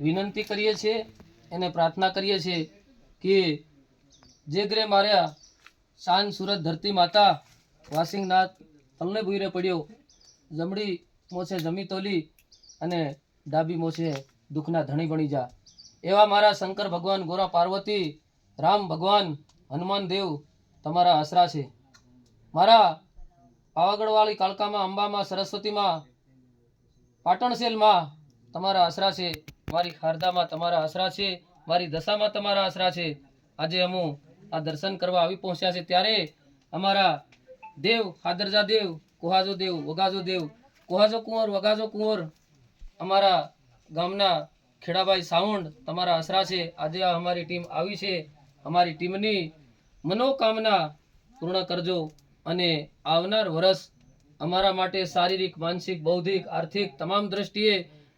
વિનંતી કરીએ છીએ, એને પ્રાર્થના કરીએ છીએ કે જે ગ્રે માર્યા, શાન, સુરત ધરતી માતા, વાસિંગનાથ, તલને ભૂરે પડ્યો જમડી મોછે જમી તોલી અને ડાબી મોછે દુઃખના ધણી બની જા. એવા મારા શંકર ભગવાન ગોરા પાર્વતી, રામ ભગવાન, હનુમાન દેવ તમારા આશરા છે. મારા પાવાગઢવાળી કાળકામાં, અંબામાં, સરસ્વતીમાં પાટણસેલમાં તમારા આશરા છે, મારી હારદામાં તમારા આશરા છે, મારી દશામાં તમારા આશરા છે. આજે અમુ આ દર્શન કરવા આવી પહોંચ્યા છે ત્યારે અમારા દેવ હાદરજા દેવ, કુહાજો દેવ, વગાજો દેવ, કુહાજો કુંવર, વગાજો કુંવર, અમારા ગામના ખેડાભાઈ સાઉન્ડ તમારા આશરા છે. આજે આ અમારી ટીમ આવી છે. અમારી ટીમની મનોકામના પૂર્ણ કરજો અને આવનાર વર્ષ અમારા માટે શારીરિક, માનસિક, બૌદ્ધિક, આર્થિક તમામ દ્રષ્ટિએ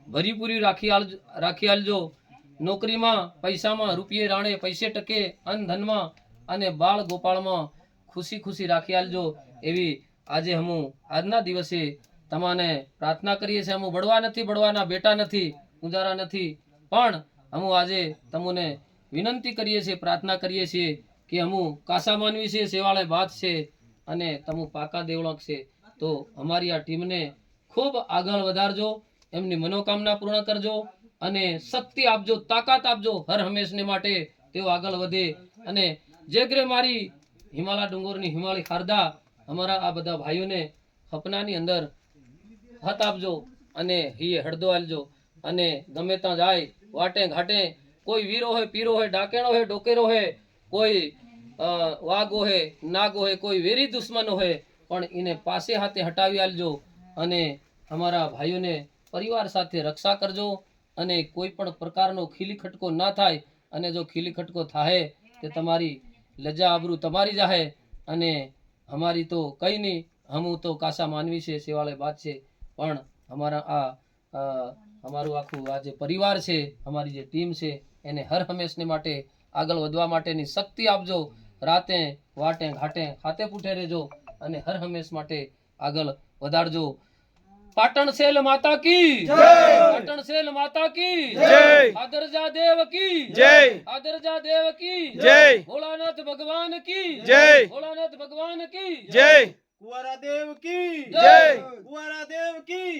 ભરીપૂરી રાખી આલ, રાખી આલજો. નોકરીમાં પૈસામાં રૂપિયે રાણે પૈસે ટકે અન ધનમાં અને બાળ ગોપાળમાં ખુશી ખુશી રાખી આલજો. એવી આજે હમુ આજના દિવસે તમાને પ્રાર્થના કરીએ છીએ. હમુ બળવા નથી, બળવાના બેટા નથી, ઉંજારા નથી. પણ હમુ આજે તમને વિનંતી કરીએ છીએ, પ્રાર્થના કરીએ છીએ કે હમુ કાસા માનવી છે, સેવાળે ભાત છે અને તમું પાકા દેવળક છે. તો અમારી આ ટીમને ખૂબ આગળ વધારજો. એમની મનોકામના પૂર્ણ કરજો અને શક્તિ આપજો, તાકાત આપજો હર હંમેશને માટે. તેઓ આગળ વધે અને જે ગ્રે મારી હિમાલય ડુંગરની હિમાલય ખારદા, અમારા આ બધા ભાઈઓને સપનાની અંદર હત આપજો અને હિયે હળદો આલજો. અને ગમે ત્યાં જાય, વાટે ઘાટે, કોઈ વીરો હોય, પીરો હોય, ડાકેણો હોય, ડોકેરો હોય, કોઈ વાઘ હોય, નાગ હોય, કોઈ વેરી દુશ્મન હોય, પણ એને પાસે હાથે હટાવી આલજો અને અમારા ભાઈઓને પરિવાર સાથે રક્ષા કરજો અને કોઈ પણ પ્રકારનો ખીલી ખટકો ના થાય અને જો ખીલી ખટકો થાય તે તમારી લજા આબરૂ તમારી જાહે અને અમારી તો કંઈ નહીં, હમું તો કાસા માનવી છે સેવાળે બાદ છે. પણ અમારા આ અમારું આખું આ જે પરિવાર છે, અમારી જે ટીમ છે, એને હર હંમેશને માટે આગળ વધવા માટેની શક્તિ આપજો. રાતે વાટે ઘાટે ખાતે પૂઠે રહેજો અને હર હંમેશ માટે આગળ વધારજો. પાટણ સેલ માતા કી. પાટણ સેલ માતા કી. આદરજા દેવ કી. આદરજા દેવ કી. ભોળાનાથ ભગવાન કી. ભોળાનાથ ભગવાન કી. કુંવારા દેવ કી. જય. કુવારા દેવ કી.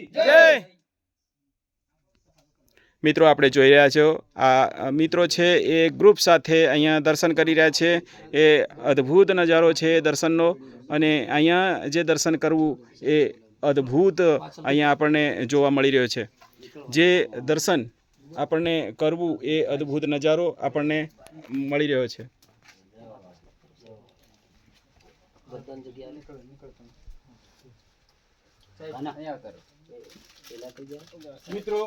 મિત્રો આપણે જોઈ રહ્યા છો આ મિત્રો છે એ ગ્રુપ સાથે અહીંયા દર્શન કરી રહ્યા છે. એ અદ્ભુત નજારો છે દર્શનનો અને અહીંયા જે દર્શન કરવું એ અદ્ભુત અહીંયા આપણને જોવા મળી રહ્યો છે. જે દર્શન આપણને કરવું એ અદ્ભુત નજારો આપણને મળી રહ્યો છે. મિત્રો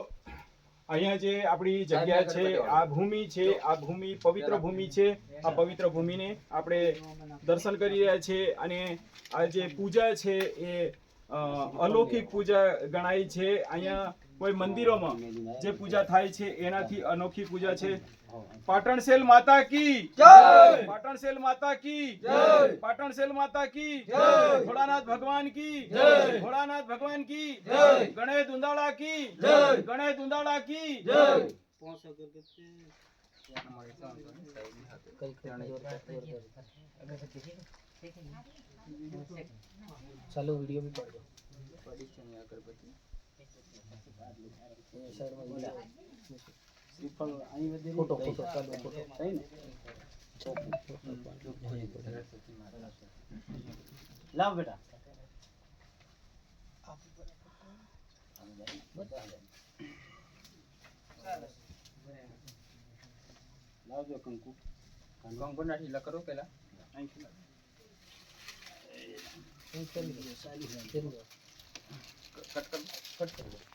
અહીંયા જે આપણી જગ્યા છે આ ભૂમિ છે આ ભૂમિ પવિત્ર ભૂમિ છે આ પવિત્ર ભૂમિને આપણે દર્શન કરી રહ્યા છે અને આ જે પૂજા છે એ અલૌકિક પૂજા ગણાય છે. અહીંયા કોઈ મંદિરોમાં જે પૂજા થાય છે એનાથી અનોખી પૂજા છે. પાટણ સેલ માતા કી પાટણ સેલ માતા કી પાટણ સેલ માતા કી ભોળાનાથ ભગવાન કી ભોળાનાથ ભગવાન કી ગણેશ દુંદાળા કી ગણેશ દુંદાળા કી ચાલો વીડિયો બી પાડજો. ફોટો ફોટો ચાલો ફોટો. લાવ બેટા. લાવજો કંકુ. કંકુ નાખી લા કરો પેલા. કટ કરી કટ કરી દો